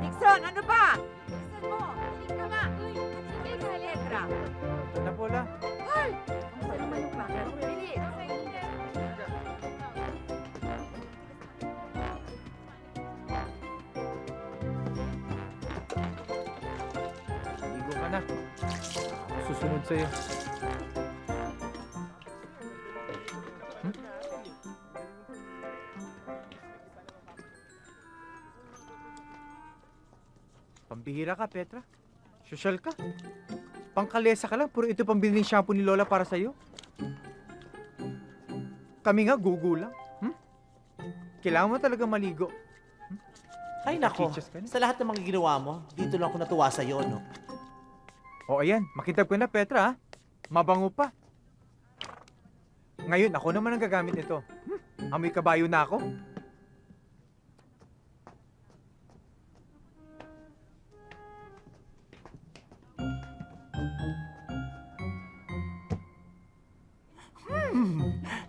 Dixon, ano ba? Bilisan mo. Dali ka nga. Uy, sige ka, Letra. Ito na po la. Hoy! Ano naman yung bakit? Bilis. Ligo ka na. Susunod sa'yo. Pambihira ka, Petra. Social ka. Pangkalesa ka lang, puro ito pambili ng shampoo ni Lola para sa'yo. Kami nga, gugulang. Hmm? Kailangan mo talaga maligo. Ay nako, sa lahat ng mga ginawa mo, dito lang ako natuwa sa'yo, no? O ayan, makitab ko na Petra ha. Mabango pa. Ngayon, ako naman ang gagamit nito. Hmm, amoy kabayo na ako.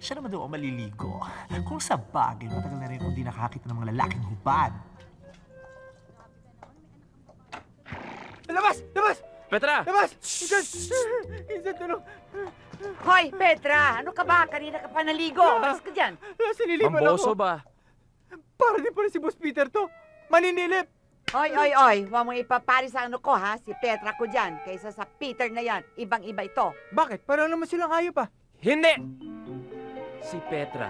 Siya naman daw ang maliligo. Kung sa bagay, matagal na rin di nakakita ng mga lalaking hubad. Labas! Labas! Petra! Labas! Insan! Insan, tulong! Hoy, Petra! Ano ka ba? Kanina ka pa naligo. Balis ka dyan. Sinilipan ako. Mamboso ba? Para din pala si Boss Peter to. Maninilip! Hoy, hoy, hoy. Huwag mong ipaparis ang ano ko, ha? Si Petra ko dyan. Kaysa sa Peter na yan. Ibang-iba ito. Bakit? Parang naman silang hayop ah. Hindi! Si Petra,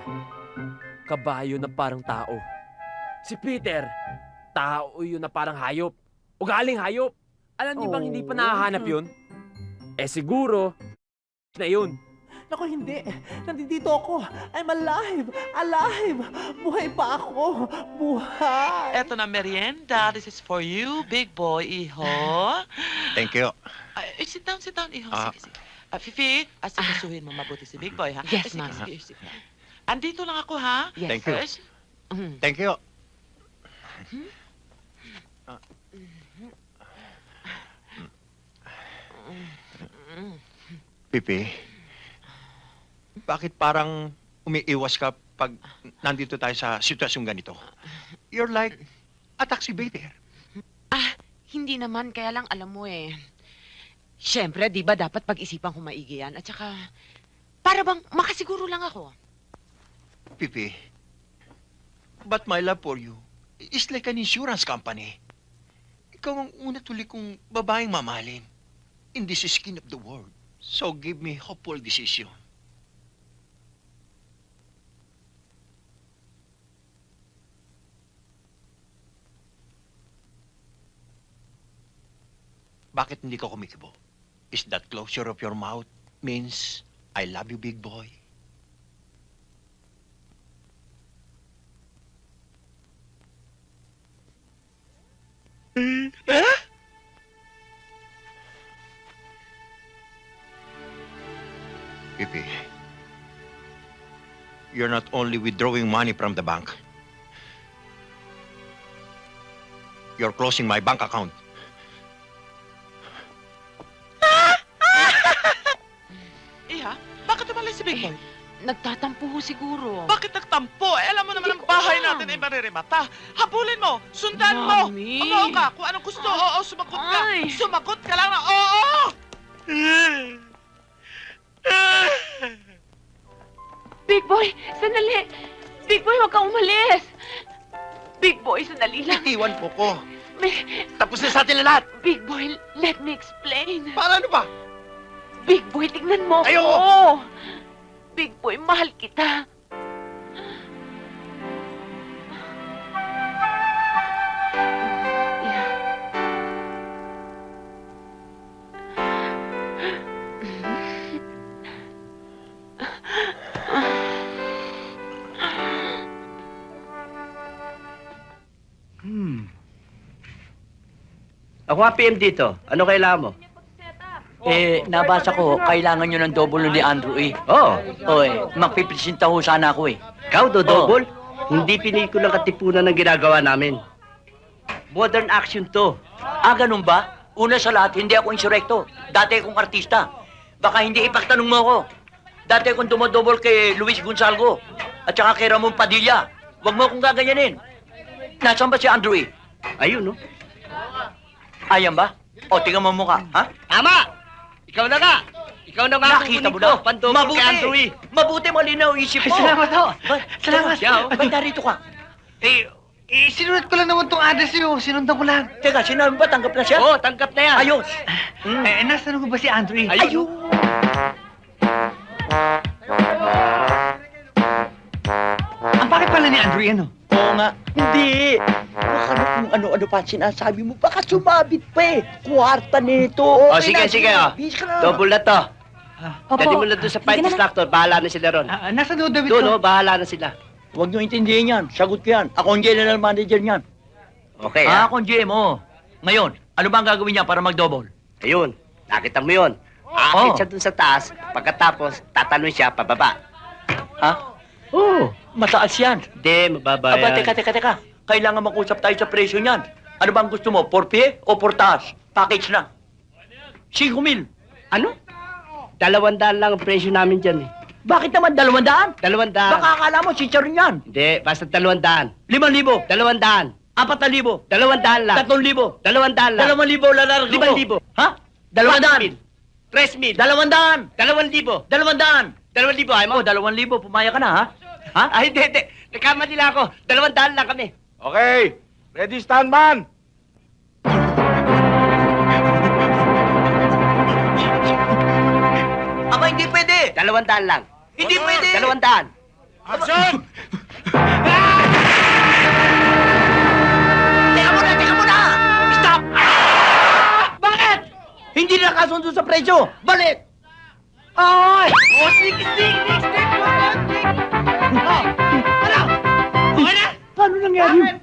kabayo na parang tao. Si Peter, tao yun na parang hayop. Ugaling hayop. Alam niyo bang hindi pa Oh. nahahanap yun? Eh siguro, na yun. Naku, hindi. Nandito ako. I'm alive! Alive! Buhay pa ako! Buhay! Eto na merienda. This is for you, big boy, iho. Thank you. Ay, ay, sit down, sit down, iho. Ah. Sige, sige. Ah, Fifi, asikasuhin mo mabuti si big boy, ha? Yes, sige, ma'am. sige, sige. Andito lang ako, ha? Yes. Thank you. Yes. Mm. Thank you. Pipi, bakit parang umiiwas ka pag nandito tayo sa sitwasyong ganito? You're like a taxi waiter. Ah, hindi naman. Kaya lang alam mo eh. Siyempre, di ba dapat pag-isipan kung maigi yan? At saka, para bang makasiguro lang ako. Pipi, but my love for you is like an insurance company. Ikaw ang una tuloy kong babaeng mamahalin in this skin of the world. So give me hopeful decision. Bakit hindi ka kumikibo? Is that closure of your mouth means I love you, big boy? Hmm? Huh? Pipi, you're not only withdrawing money from the bank, you're closing my bank account. Boy? Nagtatampo ho siguro. Bakit nagtampo? Eh, alam mo naman Hindi ang ko bahay alam. natin ay maririmata. Habulin mo! Sundan mo! Mami. Umuo ka! Kung anong gusto, oo, sumagot ka! Ay. Sumagot ka lang na, oo! Big boy, sandali. Big boy, huwag kang umalis. Big boy, sandali lang. Iwan mo ko. May- Tapos na sa atin na lahat. Big boy, let me explain. Para ano ba? Big boy, tignan mo Ayoko. ako. Big boy, mahal kita. Hmm. Ako nga PM dito. Ano kailangan mo? Eh, nabasa ko, kailangan nyo ng double ni Andrew eh. Oh, O eh, magpipresenta ho sana ako eh. ikaw do double? Hindi pinikulang katipunan ng ginagawa namin. Modern action to. Ah, ganun ba? Una sa lahat, hindi ako insurekto. Dati akong artista. Baka hindi ipagtanong mo ako. Dati akong dumodouble kay Luis Gonzalgo at saka kay Ramon Padilla. Huwag mo akong gaganyanin. Nasaan ba si Andrew eh? Ayun, no? Ayan ba? O, tingnan mo ang mukha, ha? Tama! Ikaw na nga! Ikaw na nga ang Nakita mo kukunin na? ko, Pandobol Mabuti! kay Andrew E. Mabuti malinaw ang isip mo! Salamat ho! Ba, Salamat. Siya, oh. Ba't narito ka? Eh, eh, sinunod ko lang naman tong address niyo. Sinundan ko lang. Teka, sinabi ba tanggap na siya? Oo, tanggap na yan. Ayos! Mm. Eh, nasa ko ba si Andrew E? Ayun! Ang bakit pala ni Andrew ano? Oo nga. Hindi. Ano-ano pa sinasabi mo. Baka sumabit pa eh. Kwarta nito. O, sige, sige, oh. Bis ka na. Double na to. Opo. Dali mo na doon sa Sige fight na instructor. Bahala na sila ron. Ah, nasa doon, David Doon, oh, bahala na sila. Huwag niyo intindihin yan. Sagot ko yan. Ako ang general manager niyan. Okay, Ah, ah. ako ang GMO. Ngayon, ano ba ang gagawin niya para mag-double? Ayun, nakita mo yun. Oh. Aakit siya dun sa taas, pagkatapos tatanong siya pababa. Ha? Oo. Oh, mataas yan. Hindi, mababa Aba, yan. teka, teka, teka. Kailangan mag-usap tayo sa presyo niyan. Ano ba ang gusto mo? For pie o for taas? Package na. 5 mil. Ano? Dalawang daan lang ang presyo namin dyan eh. Bakit naman dalawang daan? Dalawang daan. Baka akala mo si Charon yan. Hindi, basta dalawang daan. Limang libo. Dalawang daan. Apat na libo. Dalawang daan lang. Tatlong libo. Dalawang daan lang. Dalawang libo lalargo ko. Limang libo. Ha? Dalawang daan. mil. Tres mil. Dalawang daan. Dalawang libo. Dalawang daan. Dalawang libo, ay mo? Oh, dalawang libo. Pumaya ka na, ha? Ha? Ay, hindi, hindi. Nagkamali lang ako. Dalawang daan lang kami. Okay, ready stand man! Aba, hindi pwede. Dalawang daan lang. Hindi pwede. Dalawang daan. Action! Teka muna, teka muna! Stop! Bakit? Hindi na kasundo sa presyo. Balik! Ay! Oh, sige, sige, sige, sige. Oh, ano? Okay na? Paano nangyari? yun?